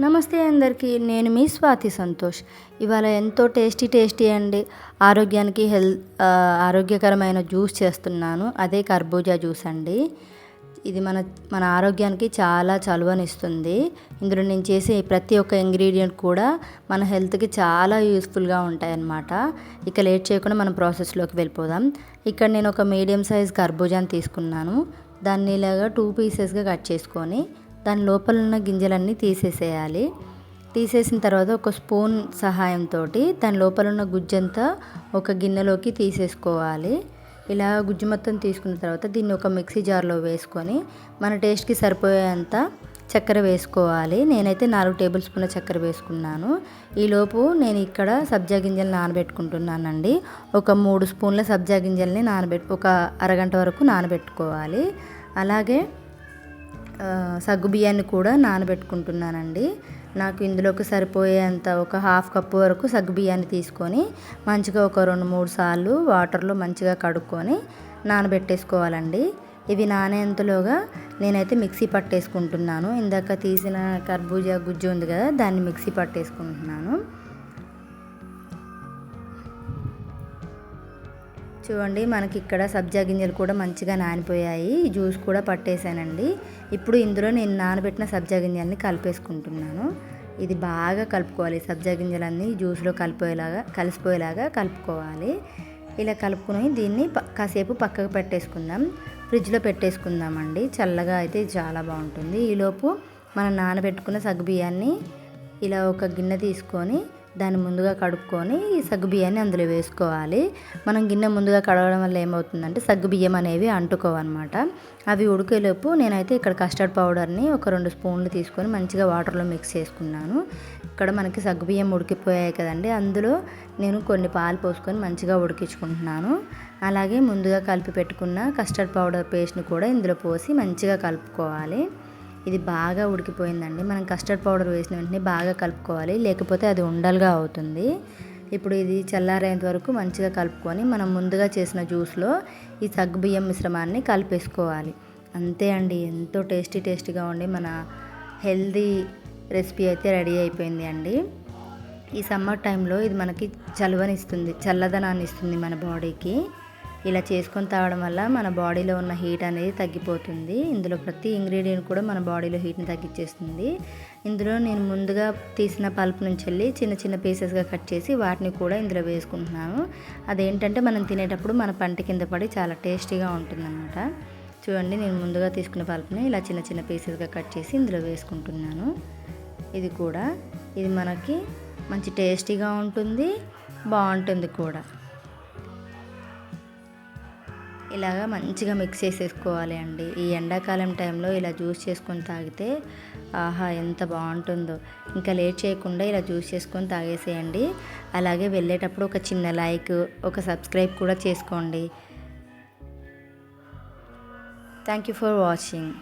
నమస్తే అందరికీ నేను మీ స్వాతి సంతోష్. ఇవాళ ఎంతో టేస్టీ టేస్టీ అండి ఆరోగ్యానికి హెల్త్ ఆరోగ్యకరమైన జ్యూస్ చేస్తున్నాను. అదే కర్బూజా జ్యూస్ అండి. ఇది మన మన ఆరోగ్యానికి చాలా చలువనిస్తుంది. ఇందులో నేను చేసే ప్రతి ఒక్క ఇంగ్రీడియంట్ కూడా మన హెల్త్కి చాలా యూస్ఫుల్గా ఉంటాయన్నమాట. ఇక లేట్ చేయకుండా మనం ప్రాసెస్లోకి వెళ్ళిపోదాం. ఇక్కడ నేను ఒక మీడియం సైజ్ కర్బూజాని తీసుకున్నాను. దాన్ని ఇలాగా టూ పీసెస్గా కట్ చేసుకొని దాని లోపల ఉన్న గింజలన్నీ తీసేసేయాలి. తీసేసిన తర్వాత ఒక స్పూన్ సహాయంతో దాని లోపల ఉన్న గుజ్జంతా ఒక గిన్నెలోకి తీసేసుకోవాలి. ఇలా గుజ్జు మొత్తం తీసుకున్న తర్వాత దీన్ని ఒక మిక్సీ జార్లో వేసుకొని మన టేస్ట్కి సరిపోయేంత చక్కెర వేసుకోవాలి. నేనైతే నాలుగు టేబుల్ స్పూన్ల చక్కెర వేసుకున్నాను. ఈలోపు నేను ఇక్కడ సబ్జా గింజలు నానబెట్టుకుంటున్నానండి. ఒక మూడు స్పూన్ల సబ్జా గింజల్ని నానబెట్టు ఒక అరగంట వరకు నానబెట్టుకోవాలి. అలాగే సగ్గు బియ్యాన్ని కూడా నానబెట్టుకుంటున్నానండి. నాకు ఇందులోకి సరిపోయేంత ఒక హాఫ్ కప్పు వరకు సగ్గు బియ్యాన్ని తీసుకొని మంచిగా ఒక రెండు మూడు సార్లు వాటర్లో మంచిగా కడుక్కొని నానబెట్టేసుకోవాలండి. ఇవి నానేంతలోగా నేనైతే మిక్సీ పట్టేసుకుంటున్నాను. ఇందాక తీసిన కర్బూజా గుజ్జు ఉంది కదా దాన్ని మిక్సీ పట్టేసుకుంటున్నాను. చూడండి మనకి ఇక్కడ సబ్జా గింజలు కూడా మంచిగా నానిపోయాయి. జ్యూస్ కూడా పట్టేశానండి ఇప్పుడు ఇందులో నేను నానబెట్టిన సబ్జా గింజల్ని కలిపేసుకుంటున్నాను. ఇది బాగా కలుపుకోవాలి. సబ్జా గింజలన్నీ జ్యూస్లో కలిపోయేలాగా కలిసిపోయేలాగా కలుపుకోవాలి. ఇలా కలుపుకొని దీన్ని కాసేపు పక్కకు పెట్టేసుకుందాం. ఫ్రిడ్జ్లో పెట్టేసుకుందామండి. చల్లగా అయితే చాలా బాగుంటుంది. ఈలోపు మనం నానబెట్టుకున్న సగ్గుబియ్యాన్ని ఇలా ఒక గిన్నె తీసుకొని దాన్ని ముందుగా కడుక్కొని ఈ సగ్గు బియ్యాన్ని అందులో వేసుకోవాలి. మనం గిన్నె ముందుగా కడగడం వల్ల ఏమవుతుందంటే సగ్గు బియ్యం అనేవి అంటుకోవన్నమాట. అవి ఉడికేలోపు నేనైతే ఇక్కడ కస్టర్డ్ పౌడర్ని ఒక రెండు స్పూన్లు తీసుకొని మంచిగా వాటర్లో మిక్స్ చేసుకున్నాను. ఇక్కడ మనకి సగ్గు బియ్యం ఉడికిపోయాయి కదండి. అందులో నేను కొన్ని పాలు పోసుకొని మంచిగా ఉడికించుకుంటున్నాను. అలాగే ముందుగా కలిపి పెట్టుకున్న కస్టర్డ్ పౌడర్ పేస్ట్ని కూడా ఇందులో పోసి మంచిగా కలుపుకోవాలి. ఇది బాగా ఉడికిపోయిందండి. మనం కస్టర్డ్ పౌడర్ వేసిన వెంటనే బాగా కలుపుకోవాలి. లేకపోతే అది ఉండలుగా అవుతుంది. ఇప్పుడు ఇది చల్లారేంత వరకు మంచిగా కలుపుకొని మనం ముందుగా చేసిన జ్యూస్లో ఈ సగ్గుబియ్యం మిశ్రమాన్ని కలిపేసుకోవాలి. అంతే అండి. ఎంతో టేస్టీ టేస్టీగా ఉండి మన హెల్దీ రెసిపీ అయితే రెడీ అయిపోయింది అండి. ఈ సమ్మర్ టైంలో ఇది మనకి చలువనిస్తుంది చల్లదనాన్ని ఇస్తుంది మన బాడీకి. ఇలా చేసుకొని తాగడం వల్ల మన బాడీలో ఉన్న హీట్ అనేది తగ్గిపోతుంది. ఇందులో ప్రతి ఇంగ్రీడియంట్ కూడా మన బాడీలో హీట్ని తగ్గించేస్తుంది. ఇందులో నేను ముందుగా తీసిన పల్ప్ నుంచి వెళ్ళి చిన్న చిన్న పీసెస్గా కట్ చేసి వాటిని కూడా ఇందులో వేసుకుంటున్నాను. అదేంటంటే మనం తినేటప్పుడు మన పంట కింద పడి చాలా టేస్టీగా ఉంటుందన్నమాట. చూడండి నేను ముందుగా తీసుకున్న పల్ప్ని ఇలా చిన్న చిన్న పీసెస్గా కట్ చేసి ఇందులో వేసుకుంటున్నాను. ఇది కూడా ఇది మనకి మంచి టేస్టీగా ఉంటుంది బాగుంటుంది కూడా. ఇలాగా మంచిగా మిక్స్ చేసేసుకోవాలి అండి. ఈ ఎండాకాలం టైంలో ఇలా జ్యూస్ చేసుకొని తాగితే ఆహా ఎంత బాగుంటుందో. ఇంకా లేట్ చేయకుండా ఇలా జ్యూస్ చేసుకొని తాగేసేయండి. అలాగే వెళ్ళేటప్పుడు ఒక చిన్న లైక్ ఒక సబ్స్క్రైబ్ కూడా చేసుకోండి. Thank you for watching